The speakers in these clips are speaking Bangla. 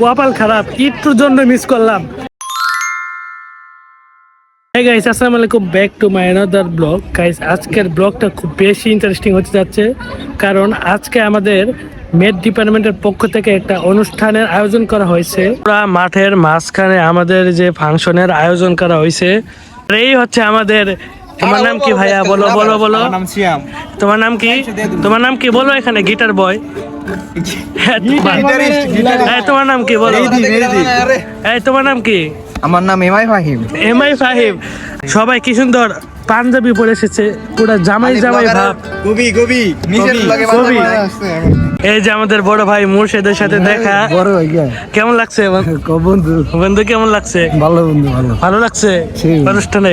কপাল খারাপ একটুর জন্য মিস করলাম। Guys, আসসালামু আলাইকুম back to my another blog guys আজকের ব্লগটা খুব বেশি ইন্টারেস্টিং হতে যাচ্ছে কারণ আজকে আমাদের মেড ডিপার্টমেন্টের পক্ষ থেকে একটা অনুষ্ঠানের আয়োজন করা হয়েছে। পুরা মাঠের মাঝখানে আমাদের যে ফাংশনের আয়োজন করা হয়েছে এই হচ্ছে আমাদের তোমার নাম কি ভাইয়া? বলো বলো বলো নাম সিয়াম। তোমার নাম কি? তোমার নাম কি? বলো এখানে গিটার বয় গিটারিস্ট, গিটারিস্ট। তোমার নাম কি? বলো। তোমার নাম কি? আমার নাম M I Fahim. M I Fahim. সবাই কি সুন্দর পাঞ্জাবি পরে এসেছে। পুরো জামাই জামাই ভাব। কবি কবি নিজের লগে কবি। এই যে আমাদের বড় ভাই মুর্শেদের সাথে দেখা। বড় ভাই কেমন লাগছে বন্ধু। বন্ধু কেমন লাগছে? ভালো বন্ধু ভালো। ভালো লাগছে। অনুষ্ঠানে?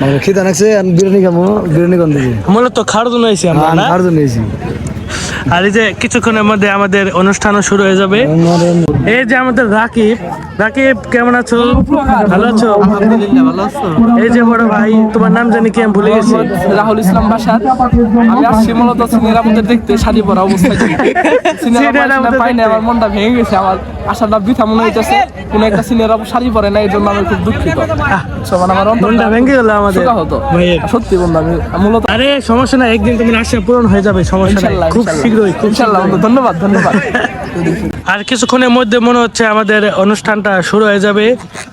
ভালো খিদা লাগছে আর বিরিয়ানি খাব বিরিয়ানি কোন দিকে? মূলত খাওয়ার জন্য আমরা না? জন্য এসি আর এই যে কিছুক্ষণের মধ্যে আমাদের অনুষ্ঠানও শুরু হয়ে যাবে। এই যে আমাদের রাকিব রাকিব কেমন আছো? ভালো আছো? এই যে বড় ভাই তোমার নাম জানি কি আমি ভুলে গেছি। রাহুল ইসলাম বাসার আমি আসছি মূলত সিনিয়র আমাদের দেখতে শাড়ি পরা অবস্থায়। সিনিয়র Senior আপুদের পাই না দেখতে। আমার মনটা ভেঙে গেছে আমার আশাটা বৃথা মনে হইতেছে। কোন একটা সিনিয়র শাড়ি পরে না এই জন্য আমি খুব দুঃখিত। সমান আমার মনটা ভেঙে গেল আমাদের। সত্যি বন্ধু আমি মূলত আরে সমস্যা নাই একদিন তোমার আশা পূরণ হয়ে যাবে সমস্যা নাই। খুব শীঘ্রই ইনশাল্লাহ ধন্যবাদ ধন্যবাদ। আর কিছুক্ষণের মধ্যে মনে হচ্ছে আমাদের অনুষ্ঠানটা শুরু হয়ে যাবে।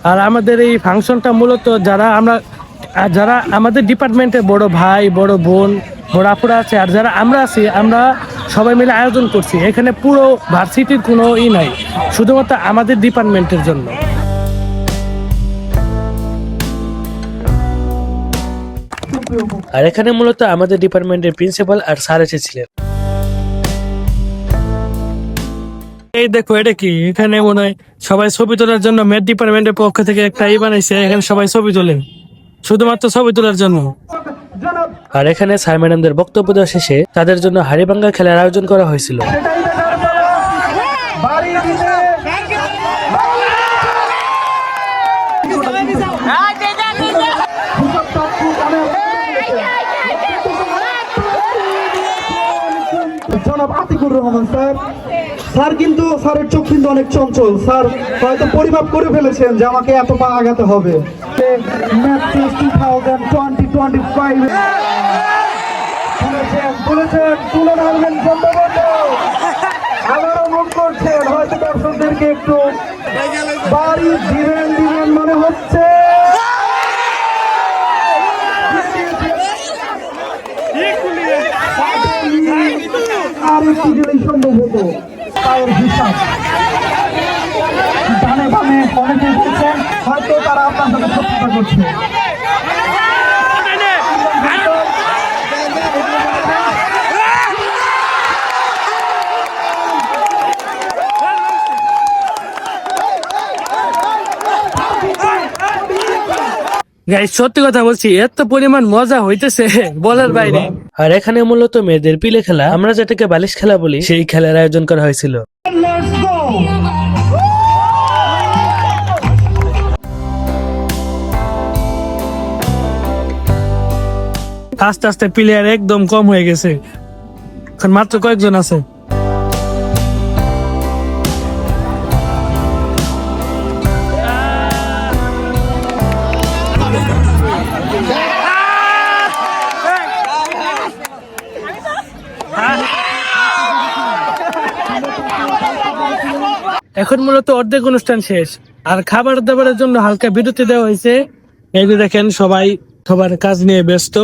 আর আমাদের এই ফাংশনটা মূলত যারা আমরা আর যারা আমাদের ডিপার্টমেন্টে বড় ভাই বড় বোন বড় আপুরা আছে আর যারা আমরা আছি আমরা সবাই মিলে আয়োজন করছি। এখানে পুরো ভার্সিটির কোনো ই নাই শুধুমাত্র আমাদের ডিপার্টমেন্টের জন্য। আর এখানে মূলত আমাদের ডিপার্টমেন্টের প্রিন্সিপাল আর স্যার এসেছিলেন। এই দেখো, এটা কি? এখানে মনে হয় সবাই ছবি তোলার জন্য ম্যাথ ডিপার্টমেন্টের পক্ষ থেকে একটা ই বানাইছে, এখানে সবাই ছবি তোলে। শুধুমাত্র ছবি তোলার জন্য। আর এখানে স্যার ম্যাডামদের বক্তব্য দেওয়া শেষে তাদের জন্য হাড়িভাঙ্গা খেলার আয়োজন করা হয়েছিল। জনাব আতিকুর রহমান স্যার স্যার কিন্তু, স্যারের চোখ কিন্তু অনেক চঞ্চল। স্যার হয়তো পরিমাপ করে ফেলেছেন যে আমাকে এত পা আগাতে হবে। হয়তো একটু মনে হচ্ছে। আর একটু দিলেই সম্ভব হতো। পায়ের বিশ্বাস। ডানে বামে অনেকে বলছেন হয়তো তারা আপনার সাথে শত্রুতা করছে। গাইস সত্যি কথা বলছি এত পরিমাণ মজা হইতেছে বলার বাইরে। আর এখানে মূলত মেয়েদের পিলে খেলা আমরা যেটাকে বালিশ খেলা বলি সেই খেলার আয়োজন করা হয়েছিল। আস্তে আস্তে প্লেয়ার একদম কম হয়ে গেছে। এখন মাত্র কয়েকজন আছে। এখন মূলত অর্ধেক অনুষ্ঠান শেষ। আর খাবার দাবারের জন্য হালকা বিরতি দেওয়া হয়েছে। এই যে দেখেন সবাই সবার কাজ নিয়ে ব্যস্ত।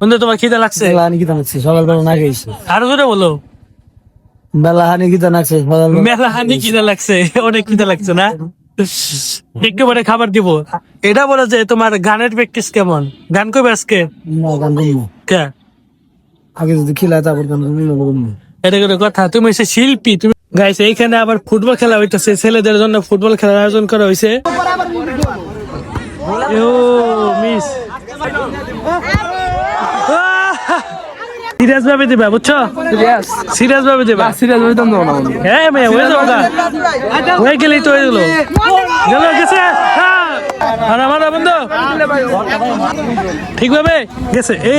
বন্ধু তোমার খিদে লাগছে? বেলা হানি কিতা নাকছে সকালবেলা না খাইছে। আরও জোরে বলো। বেলা হানি নাকছে সকালবেলা মেলা হানি খিদা লাগছে অনেক খিদা লাগছে না? একটু পরে খাবার দিব। এটা বলো যে তোমার গানের প্র্যাকটিস কেমন? গান করবে আজকে? না গান করব কে? আগে যদি খিলায় তারপর গান করব এটা কোনো কথা। তুমি হচ্ছে শিল্পী তুমি গাইস এইখানে আবার ফুটবল খেলা হইতেছে। ছেলেদের জন্য ফুটবল খেলার আয়োজন করা হয়েছে মিস। সিরিয়াস ভাবে দিবা বুঝছ? সিরিয়াস। ভাবে দিবা। সিরিয়াস হইতাম না। বন্ধু হ্যাঁ মেয়ে হয়ে যাব গা। হয়ে গেলেই তো হয়ে গেলো। গেল গেছে। হ্যাঁ। আর আমার বন্ধু ঠিক গেছে এ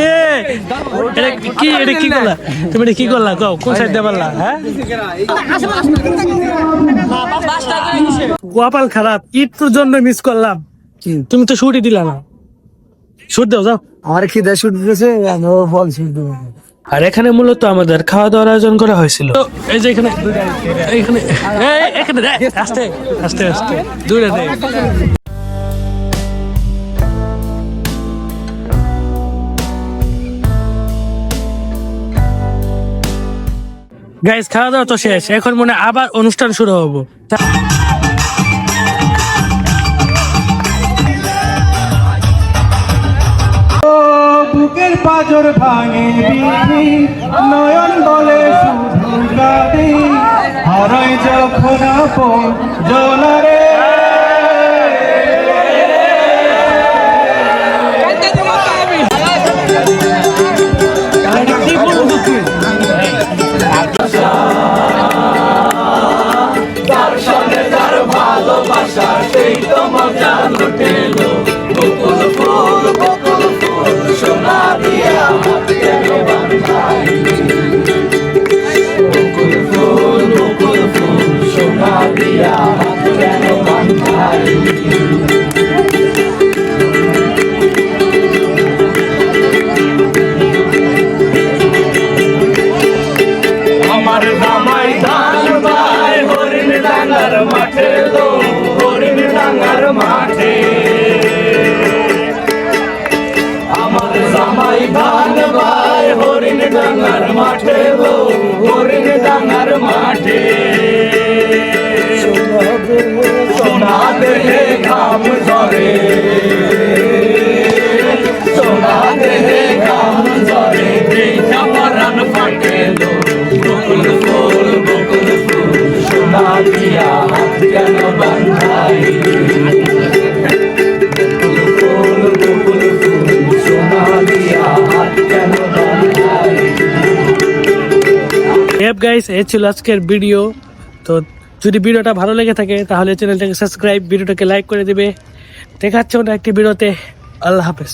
এটা কি এটা কি করলা তুমি এটা কি করলা কও কোন সাইড দিয়ে পারলা হ্যাঁ কপাল খারাপ একটুর জন্য মিস করলাম তুমি তো শুটই দিলা না শুট দাও যাও আমার খিদে শুট দিতেছে ও ফল শুট দেবো আর এখানে মূলত আমাদের খাওয়া দাওয়ার আয়োজন করা হয়েছিল এই যে এখানে এখানে এখানে আস্তে আস্তে আস্তে দূরে দে গাইস খাওয়া দাওয়া তো শেষ। এখন মনে আবার অনুষ্ঠান শুরু হব। পাজর ভাঙে বিধি, নয়ন বলে শুধু যখন আপন ডাঙ্গার মাঠে গো হরিণ ডাঙ্গার মাঠে। সোনা দেহে ঘাম ঝরে। গাইস এ ছিল আজকের ভিডিও তো যদি ভিডিওটা ভালো লেগে থাকে, তাহলে চ্যানেলটাকে সাবস্ক্রাইব ভিডিওটাকে লাইক করে দেবে। দেখাচ্ছে ওটা একটি ভিডিওতে আল্লাহ হাফেজ।